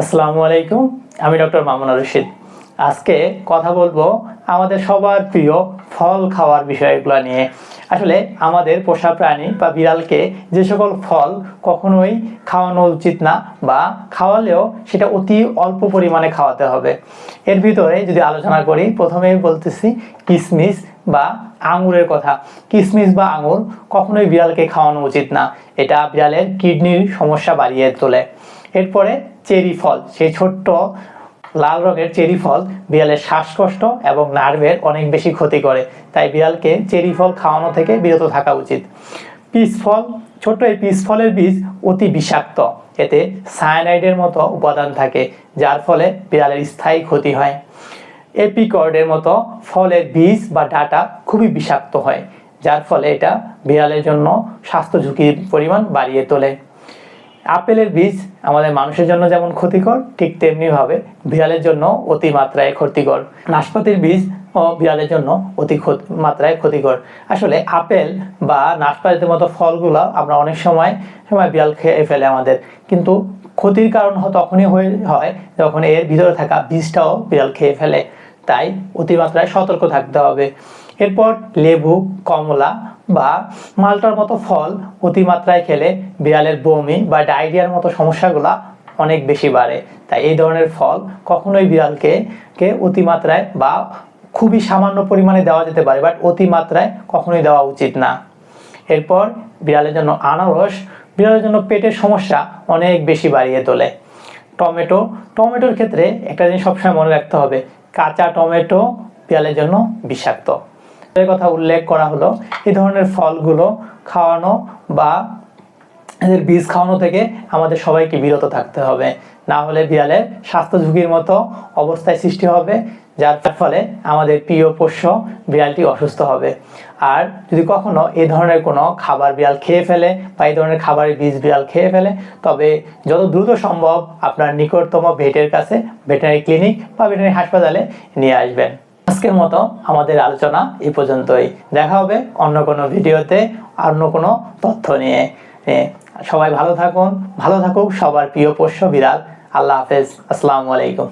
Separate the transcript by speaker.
Speaker 1: আসসালামু আলাইকুম, আমি ডক্টর মামুনা রশিদ। আজকে কথা বলব আমাদের সবার প্রিয় ফল খাওয়ার বিষয়গুলো নিয়ে। আসলে আমাদের পোষা প্রাণী বা বিড়ালকে যে সকল ফল কখনোই খাওয়ানো উচিত না বা খাওয়ালেও সেটা অতি অল্প পরিমাণে খাওয়াতে হবে। এর ভিতরে যদি আলোচনা করি প্রথমেই বলতেছি কিসমিস বা আঙুরের কথা। কিসমিস বা আঙুর কখনোই বিড়ালকে খাওয়ানো উচিত না। এটা বিড়ালের কিডনির সমস্যা বাড়িয়ে তোলে। এরপরে চেরি ফল, সেই ছোট্ট লাল রঙের চেরি ফল বিড়ালের শ্বাসকষ্ট এবং নার্ভের অনেক বেশি ক্ষতি করে। তাই বিড়ালকে চেরি ফল খাওয়ানো থেকে বিরত থাকা উচিত। পিস ফল, ছোট্ট এই পিস ফলের বীজ অতি বিষাক্ত। এতে সায়ানাইডের মতো উপাদান থাকে, যার ফলে বিড়ালের স্থায়ী ক্ষতি হয়। এপিকর্ডের মতো ফলের বীজ বা ডাটা খুবই বিষাক্ত হয়, যার ফলে এটা বিড়ালের জন্য স্বাস্থ্য ঝুঁকির পরিমাণ বাড়িয়ে তোলে। আপেলের বীজ আমাদের মানুষের জন্য যেমন ক্ষতিকর, ঠিক তেমনিভাবে বিড়ালের জন্য অতি মাত্রায় ক্ষতিকর। নাশপাতির বীজ ও বিড়ালের জন্য অতি মাত্রায় ক্ষতিকর। আসলে আপেল বা নাশপাতির মতো ফলগুলো আমরা অনেক সময় সময় বিড়াল খেয়ে ফেলে আমাদের। কিন্তু ক্ষতির কারণ তখনই হয়ে হয় যখন এর ভিতরে থাকা বীজটাও বিড়াল খেয়ে ফেলে। তাই অতিমাত্রায় সতর্ক থাকতে হবে। এরপর লেবু, কমলা বা মালটার মতো ফল অতিমাত্রায় খেলে বিড়ালের বমি বা ডায়রিয়ার মতো সমস্যাগুলো অনেক বেশি বাড়ে। তাই এই ধরনের ফল কখনোই বিড়ালকে কে অতিমাত্রায় বা খুবই সামান্য পরিমাণে দেওয়া যেতে পারে বাট অতিমাত্রায় কখনোই দেওয়া উচিত না। এরপর বিড়ালের জন্য আনারস, বিড়ালের জন্য পেটের সমস্যা অনেক বেশি বাড়িয়ে তোলে। টমেটো, টমেটোর ক্ষেত্রে একটা জিনিস সবসময় মনে রাখতে হবে, কাঁচা টমেটো বিড়ালের জন্য বিষাক্ত। কথা উল্লেখ করা হলো, এই ধরনের ফলগুলো খাওয়ানো বা এদের বীজ খাওয়ানো থেকে আমাদের সবাইকে বিরত থাকতে হবে। না হলে বিড়ালের স্বাস্থ্য ঝুঁকির মতো অবস্থায় সৃষ্টি হবে, যার ফলে আমাদের প্রিয় পোষ্য বিড়ালটি অসুস্থ হবে। আর যদি কখনো এই ধরনের কোনো খাবার বিড়াল খেয়ে ফেলে বা এই ধরনের খাবারের বীজ বিড়াল খেয়ে ফেলে, তবে যত দ্রুত সম্ভব আপনার নিকটতম ভেটের কাছে, ভেটেনারি ক্লিনিক বা ভেটেনারি হাসপাতালে নিয়ে আসবেন। আজকের মতো আমাদের আলোচনা এই পর্যন্তই। দেখা হবে অন্য কোনো ভিডিওতে অন্য কোনো তথ্য নিয়ে। সবাই ভালো থাকুন, ভালো থাকুক সবার প্রিয় পোষ্য বিড়াল। আল্লাহ হাফেজ, আসসালামু আলাইকুম।